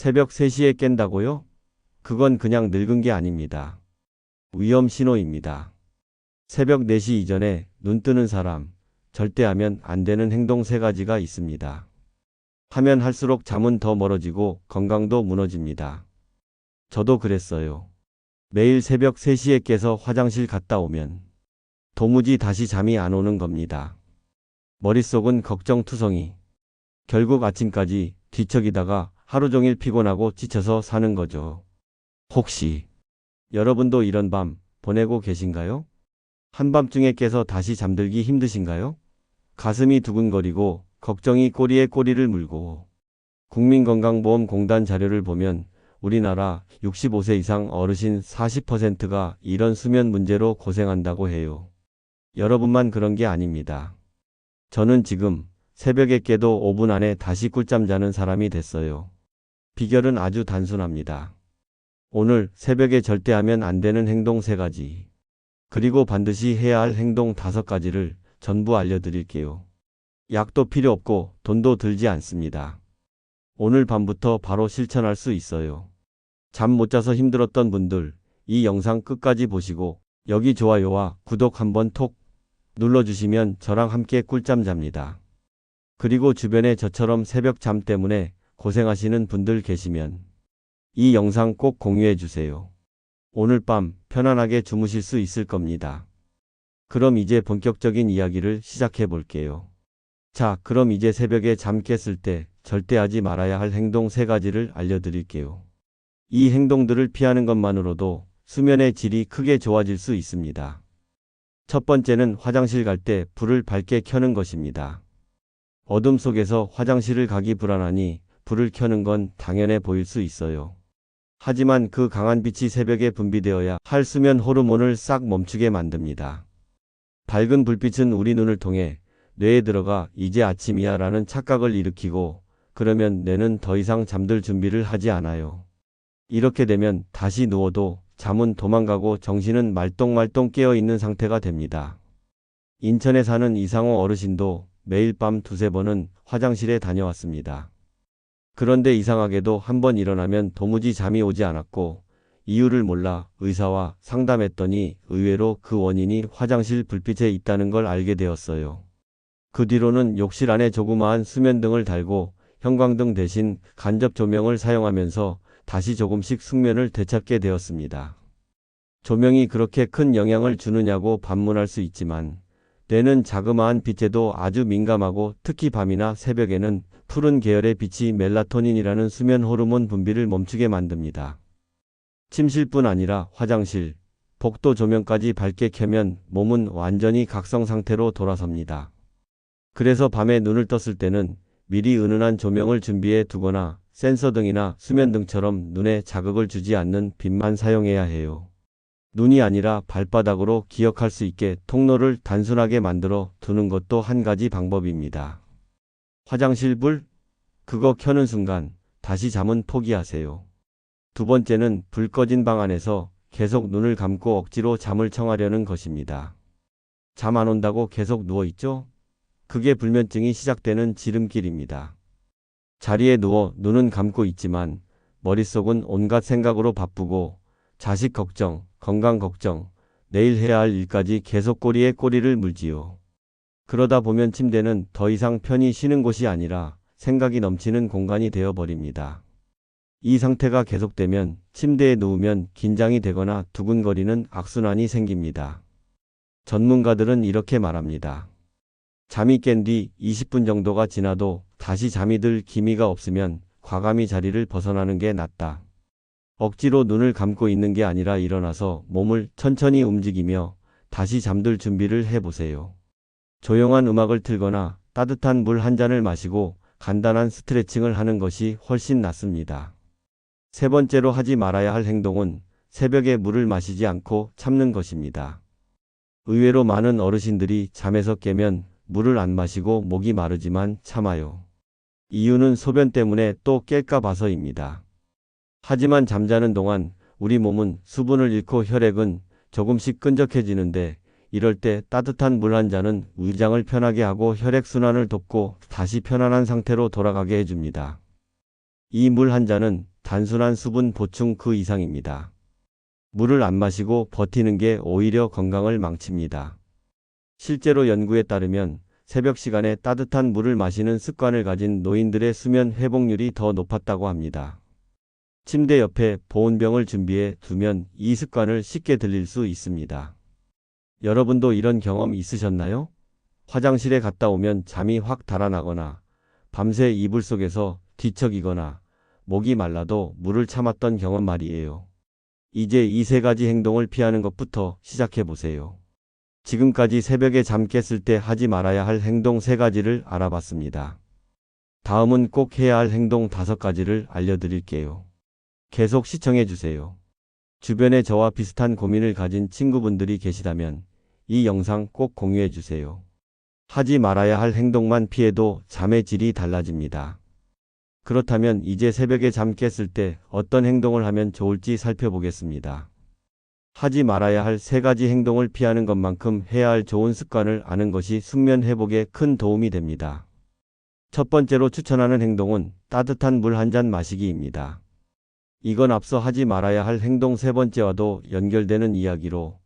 새벽 3시에 깬다고요? 그건 그냥 늙은 게 아닙니다. 위험 신호입니다. 새벽 4시 이전에 눈 뜨는 사람, 절대 하면 안 되는 행동 세 가지가 있습니다. 하면 할수록 잠은 더 멀어지고 건강도 무너집니다. 저도 그랬어요. 매일 새벽 3시에 깨서 화장실 갔다 오면 도무지 다시 잠이 안 오는 겁니다. 머릿속은 걱정투성이. 결국 아침까지 뒤척이다가 하루 종일 피곤하고 지쳐서 사는 거죠. 혹시 여러분도 이런 밤 보내고 계신가요? 한밤중에 깨서 다시 잠들기 힘드신가요? 가슴이 두근거리고 걱정이 꼬리에 꼬리를 물고 국민건강보험공단 자료를 보면 우리나라 65세 이상 어르신 40%가 이런 수면 문제로 고생한다고 해요. 여러분만 그런 게 아닙니다. 저는 지금 새벽에 깨도 5분 안에 다시 꿀잠 자는 사람이 됐어요. 비결은 아주 단순합니다. 오늘 새벽에 절대 하면 안 되는 행동 3가지. 그리고 반드시 해야 할 행동 5가지를 전부 알려드릴게요. 약도 필요 없고 돈도 들지 않습니다. 오늘 밤부터 바로 실천할 수 있어요. 잠 못 자서 힘들었던 분들, 이 영상 끝까지 보시고 여기 좋아요와 구독 한번 톡 눌러주시면 저랑 함께 꿀잠 잡니다. 그리고 주변에 저처럼 새벽 잠 때문에 고생하시는 분들 계시면 이 영상 꼭 공유해 주세요. 오늘 밤 편안하게 주무실 수 있을 겁니다. 그럼 이제 본격적인 이야기를 시작해 볼게요. 자, 그럼 이제 새벽에 잠 깼을 때 절대 하지 말아야 할 행동 세 가지를 알려드릴게요. 이 행동들을 피하는 것만으로도 수면의 질이 크게 좋아질 수 있습니다. 첫 번째는 화장실 갈 때 불을 밝게 켜는 것입니다. 어둠 속에서 화장실을 가기 불안하니 불을 켜는 건 당연해 보일 수 있어요. 하지만 그 강한 빛이 새벽에 분비되어야 할 수면 호르몬을 싹 멈추게 만듭니다. 밝은 불빛은 우리 눈을 통해 뇌에 들어가 이제 아침이야 라는 착각을 일으키고 그러면 뇌는 더 이상 잠들 준비를 하지 않아요. 이렇게 되면 다시 누워도 잠은 도망가고 정신은 말똥말똥 깨어 있는 상태가 됩니다. 인천에 사는 이상호 어르신도 매일 밤 두세 번은 화장실에 다녀왔습니다. 그런데 이상하게도 한 번 일어나면 도무지 잠이 오지 않았고 이유를 몰라 의사와 상담했더니 의외로 그 원인이 화장실 불빛에 있다는 걸 알게 되었어요. 그 뒤로는 욕실 안에 조그마한 수면등을 달고 형광등 대신 간접 조명을 사용하면서 다시 조금씩 숙면을 되찾게 되었습니다. 조명이 그렇게 큰 영향을 주느냐고 반문할 수 있지만 뇌는 자그마한 빛에도 아주 민감하고 특히 밤이나 새벽에는 푸른 계열의 빛이 멜라토닌이라는 수면 호르몬 분비를 멈추게 만듭니다. 침실뿐 아니라 화장실, 복도 조명까지 밝게 켜면 몸은 완전히 각성 상태로 돌아섭니다. 그래서 밤에 눈을 떴을 때는 미리 은은한 조명을 준비해 두거나 센서 등이나 수면 등처럼 눈에 자극을 주지 않는 빛만 사용해야 해요. 눈이 아니라 발바닥으로 기억할 수 있게 통로를 단순하게 만들어 두는 것도 한 가지 방법입니다. 화장실 불? 그거 켜는 순간 다시 잠은 포기하세요. 두 번째는 불 꺼진 방 안에서 계속 눈을 감고 억지로 잠을 청하려는 것입니다. 잠 안 온다고 계속 누워있죠? 그게 불면증이 시작되는 지름길입니다. 자리에 누워 눈은 감고 있지만 머릿속은 온갖 생각으로 바쁘고 자식 걱정, 건강 걱정, 내일 해야 할 일까지 계속 꼬리에 꼬리를 물지요. 그러다 보면 침대는 더 이상 편히 쉬는 곳이 아니라 생각이 넘치는 공간이 되어 버립니다. 이 상태가 계속되면 침대에 누우면 긴장이 되거나 두근거리는 악순환이 생깁니다. 전문가들은 이렇게 말합니다. 잠이 깬 뒤 20분 정도가 지나도 다시 잠이 들 기미가 없으면 과감히 자리를 벗어나는 게 낫다. 억지로 눈을 감고 있는 게 아니라 일어나서 몸을 천천히 움직이며 다시 잠들 준비를 해보세요. 조용한 음악을 틀거나 따뜻한 물 한 잔을 마시고 간단한 스트레칭을 하는 것이 훨씬 낫습니다. 세 번째로 하지 말아야 할 행동은 새벽에 물을 마시지 않고 참는 것입니다. 의외로 많은 어르신들이 잠에서 깨면 물을 안 마시고 목이 마르지만 참아요. 이유는 소변 때문에 또 깰까 봐서입니다. 하지만 잠자는 동안 우리 몸은 수분을 잃고 혈액은 조금씩 끈적해지는데 이럴 때 따뜻한 물 한 잔은 위장을 편하게 하고 혈액순환을 돕고 다시 편안한 상태로 돌아가게 해줍니다. 이 물 한 잔은 단순한 수분 보충 그 이상입니다. 물을 안 마시고 버티는 게 오히려 건강을 망칩니다. 실제로 연구에 따르면 새벽 시간에 따뜻한 물을 마시는 습관을 가진 노인들의 수면 회복률이 더 높았다고 합니다. 침대 옆에 보온병을 준비해 두면 이 습관을 쉽게 들릴 수 있습니다. 여러분도 이런 경험 있으셨나요? 화장실에 갔다 오면 잠이 확 달아나거나 밤새 이불 속에서 뒤척이거나 목이 말라도 물을 참았던 경험 말이에요. 이제 이 세 가지 행동을 피하는 것부터 시작해 보세요. 지금까지 새벽에 잠 깼을 때 하지 말아야 할 행동 세 가지를 알아봤습니다. 다음은 꼭 해야 할 행동 다섯 가지를 알려드릴게요. 계속 시청해 주세요. 주변에 저와 비슷한 고민을 가진 친구분들이 계시다면 이 영상 꼭 공유해 주세요. 하지 말아야 할 행동만 피해도 잠의 질이 달라집니다. 그렇다면 이제 새벽에 잠 깼을 때 어떤 행동을 하면 좋을지 살펴보겠습니다. 하지 말아야 할 세 가지 행동을 피하는 것만큼 해야 할 좋은 습관을 아는 것이 숙면 회복에 큰 도움이 됩니다. 첫 번째로 추천하는 행동은 따뜻한 물 한 잔 마시기입니다. 이건 앞서 하지 말아야 할 행동 세 번째와도 연결되는 이야기로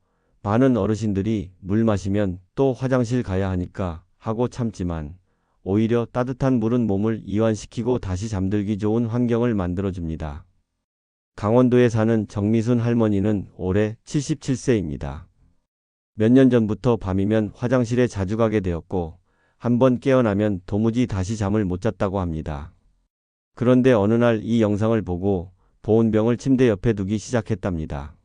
많은 어르신들이 물 마시면 또 화장실 가야 하니까 하고 참지만 오히려 따뜻한 물은 몸을 이완시키고 다시 잠들기 좋은 환경을 만들어줍니다. 강원도에 사는 정미순 할머니는 올해 77세입니다. 몇 년 전부터 밤이면 화장실에 자주 가게 되었고 한번 깨어나면 도무지 다시 잠을 못 잤다고 합니다. 그런데 어느 날 이 영상을 보고 보온병을 침대 옆에 두기 시작했답니다.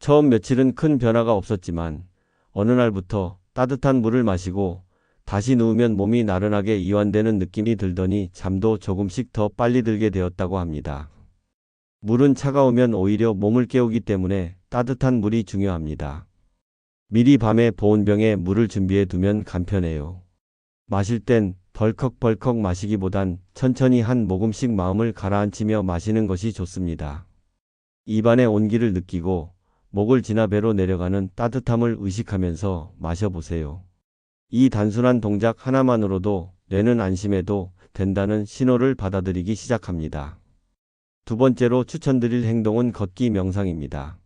처음 며칠은 큰 변화가 없었지만 어느 날부터 따뜻한 물을 마시고 다시 누우면 몸이 나른하게 이완되는 느낌이 들더니 잠도 조금씩 더 빨리 들게 되었다고 합니다. 물은 차가우면 오히려 몸을 깨우기 때문에 따뜻한 물이 중요합니다. 미리 밤에 보온병에 물을 준비해 두면 간편해요. 마실 땐 벌컥벌컥 마시기보단 천천히 한 모금씩 마음을 가라앉히며 마시는 것이 좋습니다. 입안의 온기를 느끼고 목을 지나 배로 내려가는 따뜻함을 의식하면서 마셔보세요. 이 단순한 동작 하나만으로도 뇌는 안심해도 된다는 신호를 받아들이기 시작합니다. 두 번째로 추천드릴 행동은 걷기 명상입니다.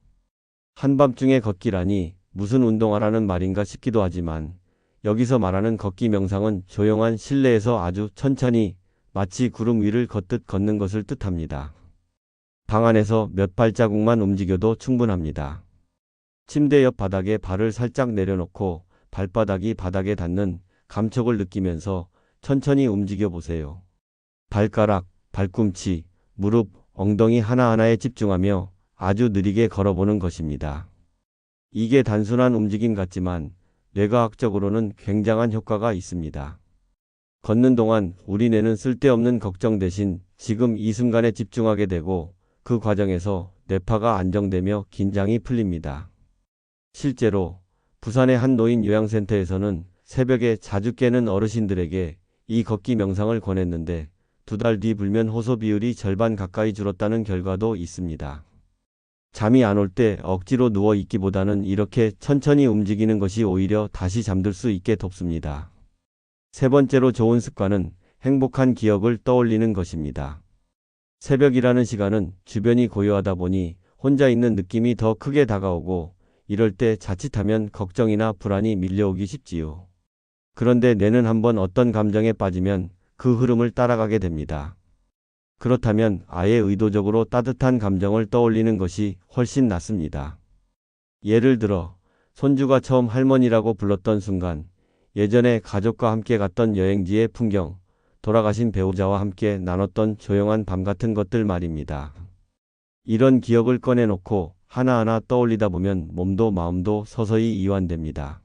한밤중에 걷기라니 무슨 운동하라는 말인가 싶기도 하지만 여기서 말하는 걷기 명상은 조용한 실내에서 아주 천천히 마치 구름 위를 걷듯 걷는 것을 뜻합니다. 방 안에서 몇 발자국만 움직여도 충분합니다. 침대 옆 바닥에 발을 살짝 내려놓고 발바닥이 바닥에 닿는 감촉을 느끼면서 천천히 움직여 보세요. 발가락, 발꿈치, 무릎, 엉덩이 하나하나에 집중하며 아주 느리게 걸어보는 것입니다. 이게 단순한 움직임 같지만 뇌과학적으로는 굉장한 효과가 있습니다. 걷는 동안 우리 뇌는 쓸데없는 걱정 대신 지금 이 순간에 집중하게 되고 그 과정에서 뇌파가 안정되며 긴장이 풀립니다. 실제로 부산의 한 노인 요양센터에서는 새벽에 자주 깨는 어르신들에게 이 걷기 명상을 권했는데 두 달 뒤 불면 호소 비율이 절반 가까이 줄었다는 결과도 있습니다. 잠이 안 올 때 억지로 누워 있기보다는 이렇게 천천히 움직이는 것이 오히려 다시 잠들 수 있게 돕습니다. 세 번째로 좋은 습관은 행복한 기억을 떠올리는 것입니다. 새벽이라는 시간은 주변이 고요하다 보니 혼자 있는 느낌이 더 크게 다가오고 이럴 때 자칫하면 걱정이나 불안이 밀려오기 쉽지요. 그런데 뇌는 한번 어떤 감정에 빠지면 그 흐름을 따라가게 됩니다. 그렇다면 아예 의도적으로 따뜻한 감정을 떠올리는 것이 훨씬 낫습니다. 예를 들어 손주가 처음 할머니라고 불렀던 순간 예전에 가족과 함께 갔던 여행지의 풍경, 돌아가신 배우자와 함께 나눴던 조용한 밤 같은 것들 말입니다. 이런 기억을 꺼내놓고 하나하나 떠올리다 보면 몸도 마음도 서서히 이완됩니다.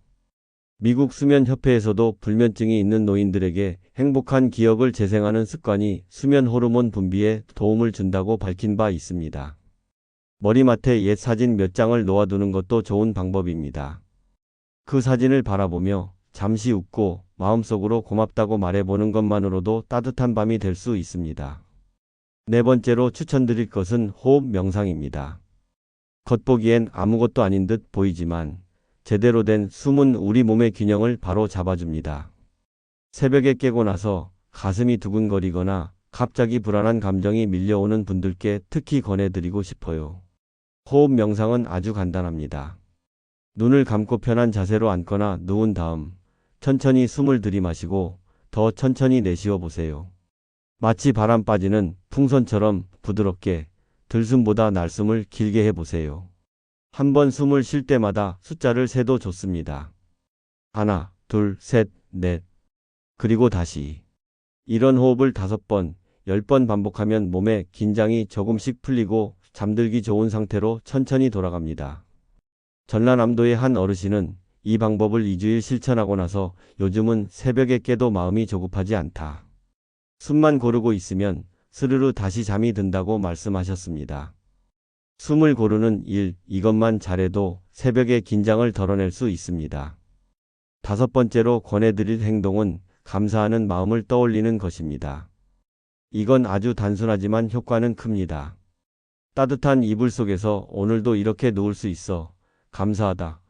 미국 수면협회에서도 불면증이 있는 노인들에게 행복한 기억을 재생하는 습관이 수면 호르몬 분비에 도움을 준다고 밝힌 바 있습니다. 머리맡에 옛 사진 몇 장을 놓아두는 것도 좋은 방법입니다. 그 사진을 바라보며 잠시 웃고 마음속으로 고맙다고 말해보는 것만으로도 따뜻한 밤이 될 수 있습니다. 네 번째로 추천드릴 것은 호흡 명상입니다. 겉보기엔 아무것도 아닌 듯 보이지만 제대로 된 숨은 우리 몸의 균형을 바로 잡아줍니다. 새벽에 깨고 나서 가슴이 두근거리거나 갑자기 불안한 감정이 밀려오는 분들께 특히 권해드리고 싶어요. 호흡 명상은 아주 간단합니다. 눈을 감고 편한 자세로 앉거나 누운 다음 천천히 숨을 들이마시고 더 천천히 내쉬어 보세요. 마치 바람 빠지는 풍선처럼 부드럽게 들숨보다 날숨을 길게 해보세요. 한 번 숨을 쉴 때마다 숫자를 세도 좋습니다. 하나, 둘, 셋, 넷. 그리고 다시. 이런 호흡을 다섯 번, 열 번 반복하면 몸의 긴장이 조금씩 풀리고 잠들기 좋은 상태로 천천히 돌아갑니다. 전라남도의 한 어르신은 이 방법을 2주일 실천하고 나서 요즘은 새벽에 깨도 마음이 조급하지 않다. 숨만 고르고 있으면 스르르 다시 잠이 든다고 말씀하셨습니다. 숨을 고르는 일, 이것만 잘해도 새벽에 긴장을 덜어낼 수 있습니다. 다섯 번째로 권해드릴 행동은 감사하는 마음을 떠올리는 것입니다. 이건 아주 단순하지만 효과는 큽니다. 따뜻한 이불 속에서 오늘도 이렇게 누울 수 있어. 감사하다.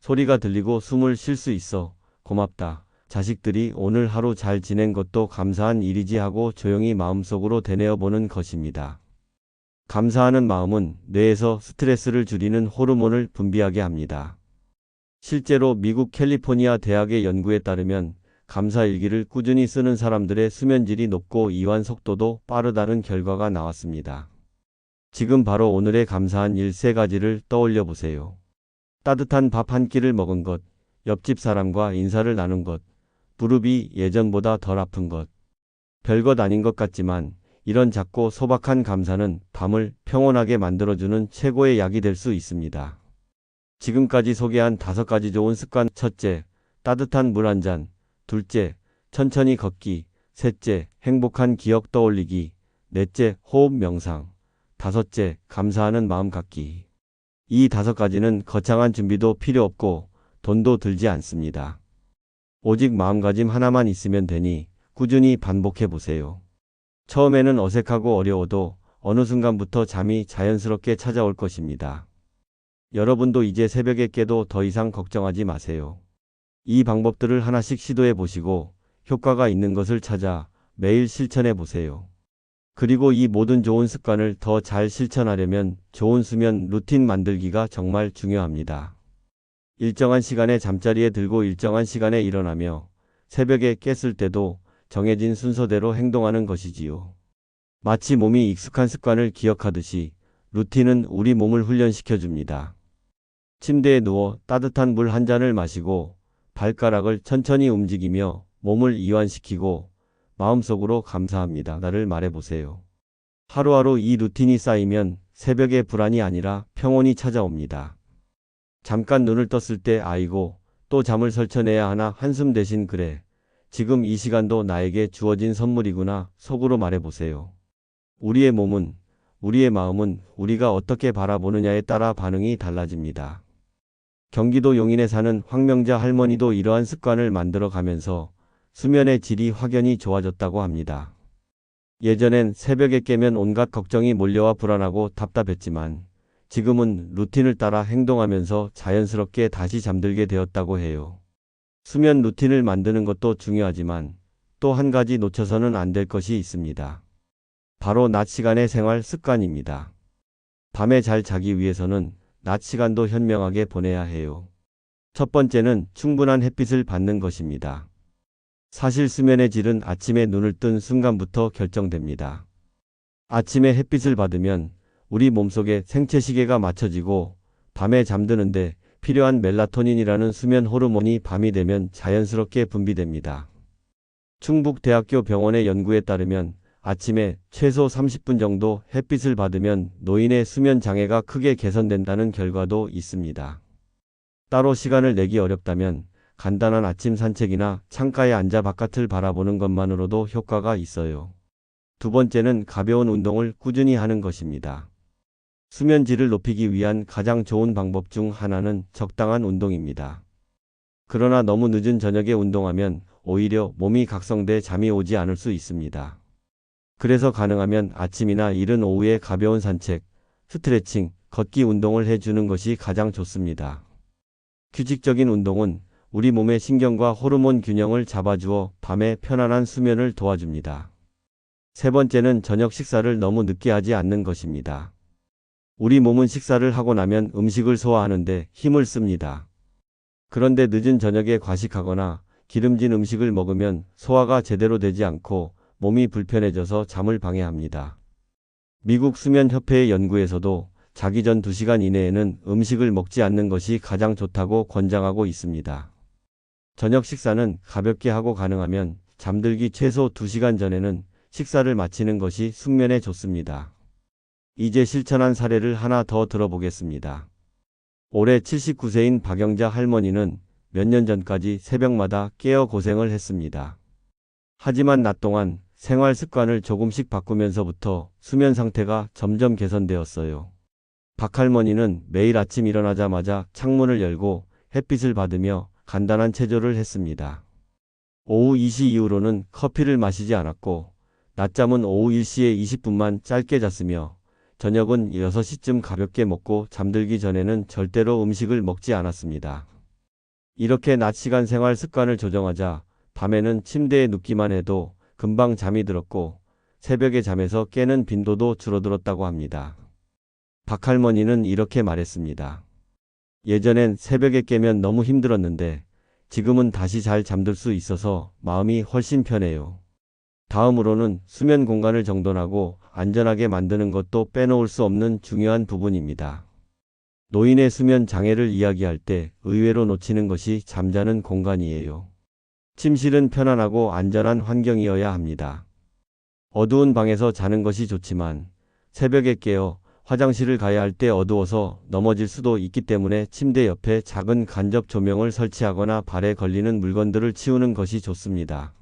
소리가 들리고 숨을 쉴 수 있어. 고맙다. 자식들이 오늘 하루 잘 지낸 것도 감사한 일이지 하고 조용히 마음속으로 되뇌어 보는 것입니다. 감사하는 마음은 뇌에서 스트레스를 줄이는 호르몬을 분비하게 합니다. 실제로 미국 캘리포니아 대학의 연구에 따르면 감사 일기를 꾸준히 쓰는 사람들의 수면질이 높고 이완 속도도 빠르다는 결과가 나왔습니다. 지금 바로 오늘의 감사한 일 세 가지를 떠올려 보세요. 따뜻한 밥 한 끼를 먹은 것, 옆집 사람과 인사를 나눈 것, 무릎이 예전보다 덜 아픈 것. 별것 아닌 것 같지만 이런 작고 소박한 감사는 밤을 평온하게 만들어주는 최고의 약이 될 수 있습니다. 지금까지 소개한 다섯 가지 좋은 습관 첫째, 따뜻한 물 한 잔, 둘째, 천천히 걷기, 셋째, 행복한 기억 떠올리기, 넷째, 호흡 명상, 다섯째, 감사하는 마음 갖기. 이 다섯 가지는 거창한 준비도 필요 없고 돈도 들지 않습니다. 오직 마음가짐 하나만 있으면 되니 꾸준히 반복해 보세요. 처음에는 어색하고 어려워도 어느 순간부터 잠이 자연스럽게 찾아올 것입니다. 여러분도 이제 새벽에 깨도 더 이상 걱정하지 마세요. 이 방법들을 하나씩 시도해 보시고 효과가 있는 것을 찾아 매일 실천해 보세요. 그리고 이 모든 좋은 습관을 더 잘 실천하려면 좋은 수면 루틴 만들기가 정말 중요합니다. 일정한 시간에 잠자리에 들고 일정한 시간에 일어나며 새벽에 깼을 때도 정해진 순서대로 행동하는 것이지요. 마치 몸이 익숙한 습관을 기억하듯이 루틴은 우리 몸을 훈련시켜 줍니다. 침대에 누워 따뜻한 물 한 잔을 마시고 발가락을 천천히 움직이며 몸을 이완시키고 마음속으로 감사합니다. 나를 말해보세요. 하루하루 이 루틴이 쌓이면 새벽에 불안이 아니라 평온이 찾아옵니다. 잠깐 눈을 떴을 때 아이고 또 잠을 설쳐내야 하나 한숨 대신 그래. 지금 이 시간도 나에게 주어진 선물이구나 속으로 말해보세요. 우리의 몸은 우리의 마음은 우리가 어떻게 바라보느냐에 따라 반응이 달라집니다. 경기도 용인에 사는 황명자 할머니도 이러한 습관을 만들어 가면서 수면의 질이 확연히 좋아졌다고 합니다. 예전엔 새벽에 깨면 온갖 걱정이 몰려와 불안하고 답답했지만 지금은 루틴을 따라 행동하면서 자연스럽게 다시 잠들게 되었다고 해요. 수면 루틴을 만드는 것도 중요하지만 또 한 가지 놓쳐서는 안 될 것이 있습니다. 바로 낮 시간의 생활 습관입니다. 밤에 잘 자기 위해서는 낮 시간도 현명하게 보내야 해요. 첫 번째는 충분한 햇빛을 받는 것입니다. 사실 수면의 질은 아침에 눈을 뜬 순간부터 결정됩니다. 아침에 햇빛을 받으면 우리 몸속에 생체 시계가 맞춰지고 밤에 잠드는데 필요한 멜라토닌이라는 수면 호르몬이 밤이 되면 자연스럽게 분비됩니다. 충북대학교 병원의 연구에 따르면 아침에 최소 30분 정도 햇빛을 받으면 노인의 수면 장애가 크게 개선된다는 결과도 있습니다. 따로 시간을 내기 어렵다면 간단한 아침 산책이나 창가에 앉아 바깥을 바라보는 것만으로도 효과가 있어요. 두 번째는 가벼운 운동을 꾸준히 하는 것입니다. 수면 질을 높이기 위한 가장 좋은 방법 중 하나는 적당한 운동입니다. 그러나 너무 늦은 저녁에 운동하면 오히려 몸이 각성돼 잠이 오지 않을 수 있습니다. 그래서 가능하면 아침이나 이른 오후에 가벼운 산책, 스트레칭, 걷기 운동을 해주는 것이 가장 좋습니다. 규칙적인 운동은 우리 몸의 신경과 호르몬 균형을 잡아주어 밤에 편안한 수면을 도와줍니다. 세 번째는 저녁 식사를 너무 늦게 하지 않는 것입니다. 우리 몸은 식사를 하고 나면 음식을 소화하는데 힘을 씁니다. 그런데 늦은 저녁에 과식하거나 기름진 음식을 먹으면 소화가 제대로 되지 않고 몸이 불편해져서 잠을 방해합니다. 미국 수면협회의 연구에서도 자기 전 2시간 이내에는 음식을 먹지 않는 것이 가장 좋다고 권장하고 있습니다. 저녁 식사는 가볍게 하고 가능하면 잠들기 최소 2시간 전에는 식사를 마치는 것이 숙면에 좋습니다. 이제 실천한 사례를 하나 더 들어보겠습니다. 올해 79세인 박영자 할머니는 몇 년 전까지 새벽마다 깨어 고생을 했습니다. 하지만 낮 동안 생활 습관을 조금씩 바꾸면서부터 수면 상태가 점점 개선되었어요. 박 할머니는 매일 아침 일어나자마자 창문을 열고 햇빛을 받으며 간단한 체조를 했습니다. 오후 2시 이후로는 커피를 마시지 않았고 낮잠은 오후 1시에 20분만 짧게 잤으며 저녁은 6시쯤 가볍게 먹고 잠들기 전에는 절대로 음식을 먹지 않았습니다. 이렇게 낮 시간 생활 습관을 조정하자 밤에는 침대에 눕기만 해도 금방 잠이 들었고 새벽에 잠에서 깨는 빈도도 줄어들었다고 합니다. 박 할머니는 이렇게 말했습니다. 예전엔 새벽에 깨면 너무 힘들었는데 지금은 다시 잘 잠들 수 있어서 마음이 훨씬 편해요. 다음으로는 수면 공간을 정돈하고 안전하게 만드는 것도 빼놓을 수 없는 중요한 부분입니다. 노인의 수면 장애를 이야기할 때 의외로 놓치는 것이 잠자는 공간이에요. 침실은 편안하고 안전한 환경이어야 합니다. 어두운 방에서 자는 것이 좋지만 새벽에 깨어 화장실을 가야 할 때 어두워서 넘어질 수도 있기 때문에 침대 옆에 작은 간접 조명을 설치하거나 발에 걸리는 물건들을 치우는 것이 좋습니다.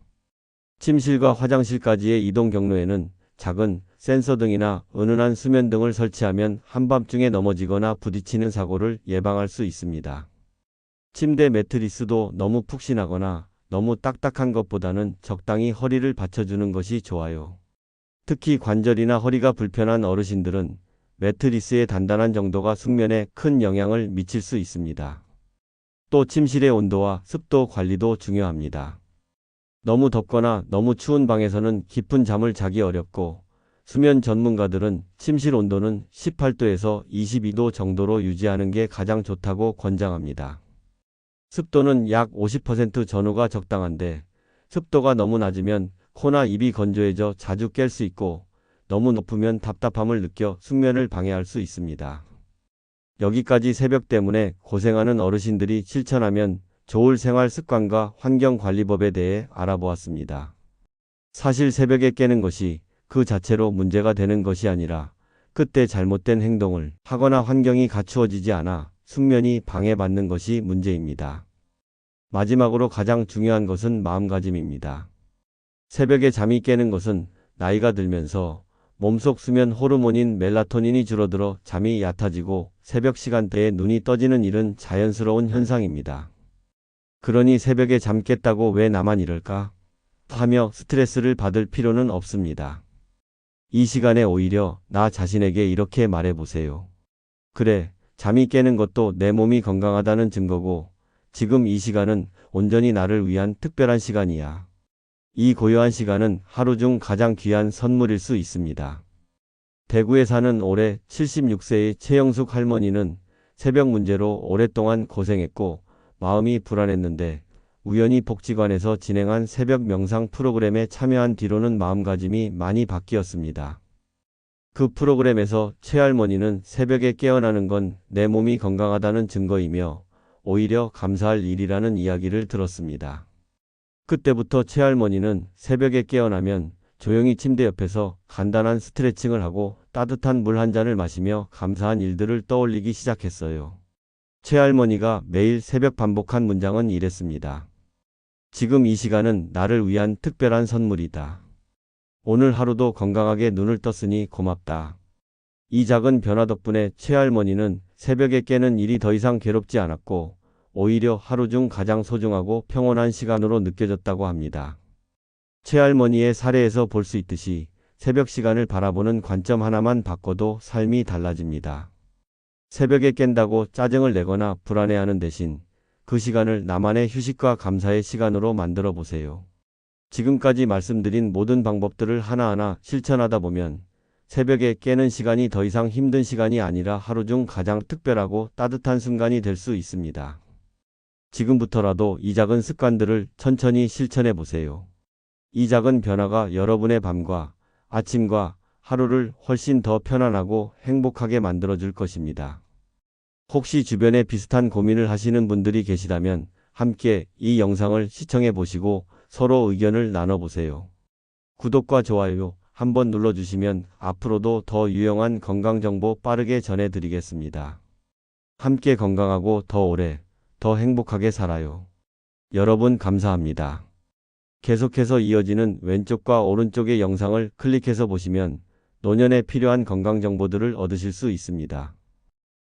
침실과 화장실까지의 이동 경로에는 작은 센서 등이나 은은한 수면 등을 설치하면 한밤중에 넘어지거나 부딪히는 사고를 예방할 수 있습니다. 침대 매트리스도 너무 푹신하거나 너무 딱딱한 것보다는 적당히 허리를 받쳐주는 것이 좋아요. 특히 관절이나 허리가 불편한 어르신들은 매트리스의 단단한 정도가 숙면에 큰 영향을 미칠 수 있습니다. 또 침실의 온도와 습도 관리도 중요합니다. 너무 덥거나 너무 추운 방에서는 깊은 잠을 자기 어렵고 수면 전문가들은 침실 온도는 18도에서 22도 정도로 유지하는 게 가장 좋다고 권장합니다. 습도는 약 50% 전후가 적당한데 습도가 너무 낮으면 코나 입이 건조해져 자주 깰 수 있고 너무 높으면 답답함을 느껴 숙면을 방해할 수 있습니다. 여기까지 새벽 때문에 고생하는 어르신들이 실천하면 좋을 생활 습관과 환경관리법에 대해 알아보았습니다. 사실 새벽에 깨는 것이 그 자체로 문제가 되는 것이 아니라 그때 잘못된 행동을 하거나 환경이 갖추어지지 않아 숙면이 방해받는 것이 문제입니다. 마지막으로 가장 중요한 것은 마음가짐입니다. 새벽에 잠이 깨는 것은 나이가 들면서 몸속 수면 호르몬인 멜라토닌이 줄어들어 잠이 얕아지고 새벽 시간대에 눈이 떠지는 일은 자연스러운 현상입니다. 그러니 새벽에 잠 깼다고 왜 나만 이럴까? 하며 스트레스를 받을 필요는 없습니다. 이 시간에 오히려 나 자신에게 이렇게 말해보세요. 그래, 잠이 깨는 것도 내 몸이 건강하다는 증거고, 지금 이 시간은 온전히 나를 위한 특별한 시간이야. 이 고요한 시간은 하루 중 가장 귀한 선물일 수 있습니다. 대구에 사는 올해 76세의 최영숙 할머니는 새벽 문제로 오랫동안 고생했고, 마음이 불안했는데 우연히 복지관에서 진행한 새벽 명상 프로그램에 참여한 뒤로는 마음가짐이 많이 바뀌었습니다. 그 프로그램에서 최할머니는 새벽에 깨어나는 건 내 몸이 건강하다는 증거이며 오히려 감사할 일이라는 이야기를 들었습니다. 그때부터 최할머니는 새벽에 깨어나면 조용히 침대 옆에서 간단한 스트레칭을 하고 따뜻한 물 한 잔을 마시며 감사한 일들을 떠올리기 시작했어요. 최할머니가 매일 새벽 반복한 문장은 이랬습니다. 지금 이 시간은 나를 위한 특별한 선물이다. 오늘 하루도 건강하게 눈을 떴으니 고맙다. 이 작은 변화 덕분에 최할머니는 새벽에 깨는 일이 더 이상 괴롭지 않았고 오히려 하루 중 가장 소중하고 평온한 시간으로 느껴졌다고 합니다. 최할머니의 사례에서 볼 수 있듯이 새벽 시간을 바라보는 관점 하나만 바꿔도 삶이 달라집니다. 새벽에 깬다고 짜증을 내거나 불안해하는 대신 그 시간을 나만의 휴식과 감사의 시간으로 만들어 보세요. 지금까지 말씀드린 모든 방법들을 하나하나 실천하다 보면 새벽에 깨는 시간이 더 이상 힘든 시간이 아니라 하루 중 가장 특별하고 따뜻한 순간이 될 수 있습니다. 지금부터라도 이 작은 습관들을 천천히 실천해 보세요. 이 작은 변화가 여러분의 밤과 아침과 하루를 훨씬 더 편안하고 행복하게 만들어줄 것입니다. 혹시 주변에 비슷한 고민을 하시는 분들이 계시다면 함께 이 영상을 시청해 보시고 서로 의견을 나눠보세요. 구독과 좋아요 한번 눌러주시면 앞으로도 더 유용한 건강정보 빠르게 전해드리겠습니다. 함께 건강하고 더 오래, 더 행복하게 살아요. 여러분 감사합니다. 계속해서 이어지는 왼쪽과 오른쪽의 영상을 클릭해서 보시면 노년에 필요한 건강 정보들을 얻으실 수 있습니다.